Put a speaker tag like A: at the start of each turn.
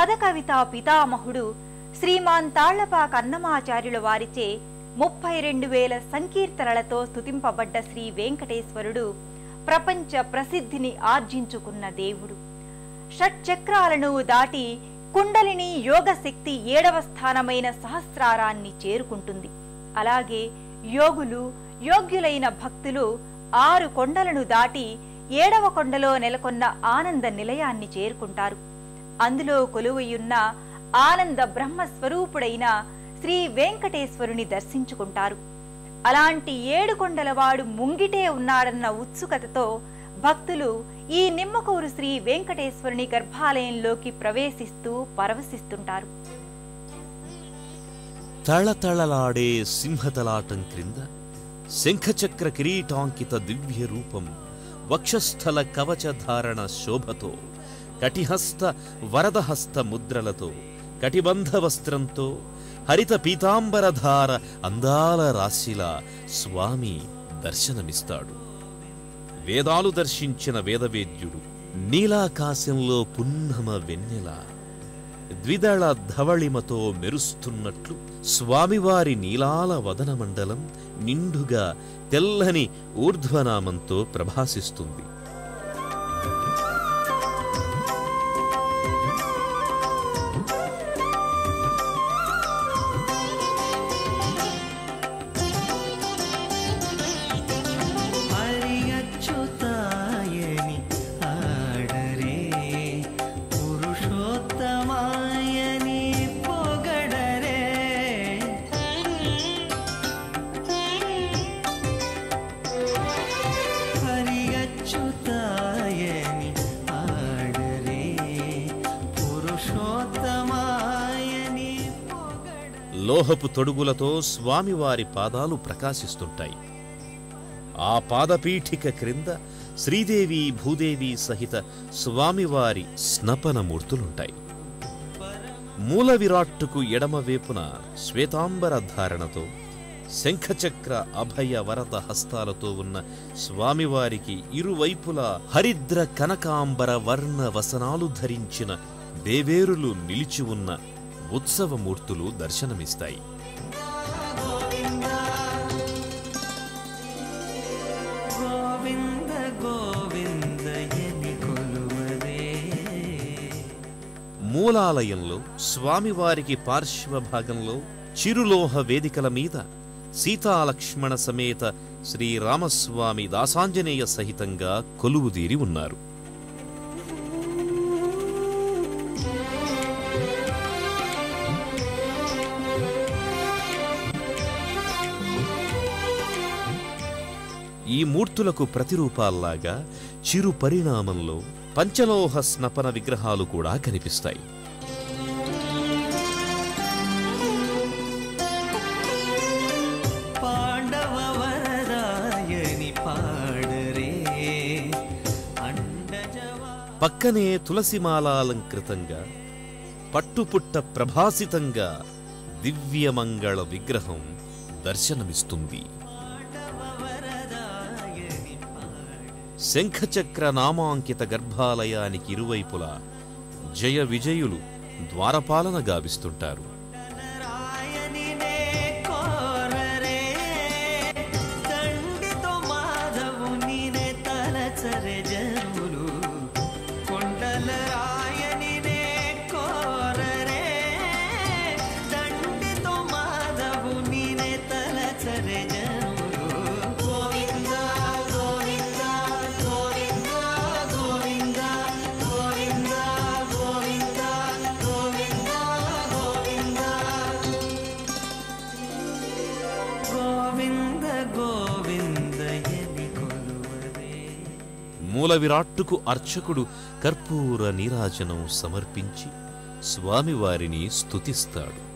A: పదకవిత పితామహుడు శ్రీమాన్ తాళ్ళపాక అన్నమాచార్యుల వారిచే ముప్పై రెండు వేల సంకీర్తనలతో స్తుతింపబడ్డ శ్రీ వెంకటేశ్వరుడు ప్రపంచ ప్రసిద్ధిని ఆర్జించుకున్న దేవుడు. షట్చక్రాలను దాటి కుండలిని యోగశక్తి ఏడవ స్థానమైన సహస్రారాన్ని చేరుకుంటుంది. అలాగే యోగులు యోగ్యులైన భక్తులు ఆరు కొండలను దాటి ఏడవ కొండలో నెలకొన్న ఆనంద నిలయాన్ని చేరుకుంటారు. అందులో కొలువయున్న ఆనంద బ్రహ్మ స్వరూపుడైన శ్రీ వెంకటేశ్వరుని దర్శించుకుంటారు. అలాంటి ఏడు కొండలవాడు ముంగిటే ఉన్నాడన్న ఉత్సుకతతో భక్తులు ఈ నిమ్మకూరు శ్రీ వెంకటేశ్వరుని గర్భాలయంలోకి ప్రవేశిస్తూ పరవశిస్తుంటారు.
B: తళతళలాడే సింహతలాటం క్రింద శంఖచక్ర కిరీటాంకిత దివ్య రూపం వక్షస్థల కవచధారణ శోభతో కటిహస్త వరదహస్త ముద్రలతో కటిబంధ వస్త్రంతో హరిత పీతాంబరధార అందాల రాశిలా స్వామి దర్శనమిస్తాడు. వేదాలు దర్శించిన వేదవేద్యుడు నీలాకాశంలో పున్నమ వెన్నెల ద్విదళ ధవళిమతో మెరుస్తున్నట్లు స్వామివారి నీలాల వదనమండలం నిండుగా తెల్లని ఊర్ధ్వనామంతో ప్రభాసిస్తుంది. లోహపు తొడుగులతో స్వామివారి పాదాలు ప్రకాశిస్తుంటాయి. ఆ పాదపీఠిక క్రింద శ్రీదేవి భూదేవి సహిత స్వామివారి స్నపన మూర్తులుంటాయి మూల విరాట్టుకు ఎడమవేపున శ్వేతాంబర ధారణతో శంఖచక్ర అభయ వరద హస్తాలతో ఉన్న స్వామివారికి ఇరువైపులా హరిద్ర కనకాంబర వర్ణ వసనాలు ధరించిన దేవేరులు నిలిచి ఉన్న ఉత్సవమూర్తులు దర్శనమిస్తాయి. మూలాలయంలో స్వామివారికి పార్శ్వభాగంలో చిరులోహ వేదికల మీద సీతాలక్ష్మణ సమేత శ్రీరామస్వామి దాసాంజనేయ సహితంగా కొలువుదీరి ఉన్నారు. ఈ మూర్తులకు ప్రతిరూపాల్లాగా చిరు పరిణామంలో పంచలోహ స్నపన విగ్రహాలు కూడా కనిపిస్తాయి. పక్కనే తులసిమాలాలంకృతంగా పట్టుపుట్ట ప్రభాసితంగా దివ్యమంగళ విగ్రహం దర్శనమిస్తుంది. శంఖచక్ర నామాంకిత గర్భాలయానికి ఇరువైపులా జయ విజయులు ద్వారపాలన గావిస్తుంటారు. మూల విరాట్టుకు అర్చకుడు కర్పూర నీరాజనం సమర్పించి స్వామివారిని స్తుతిస్తాడు.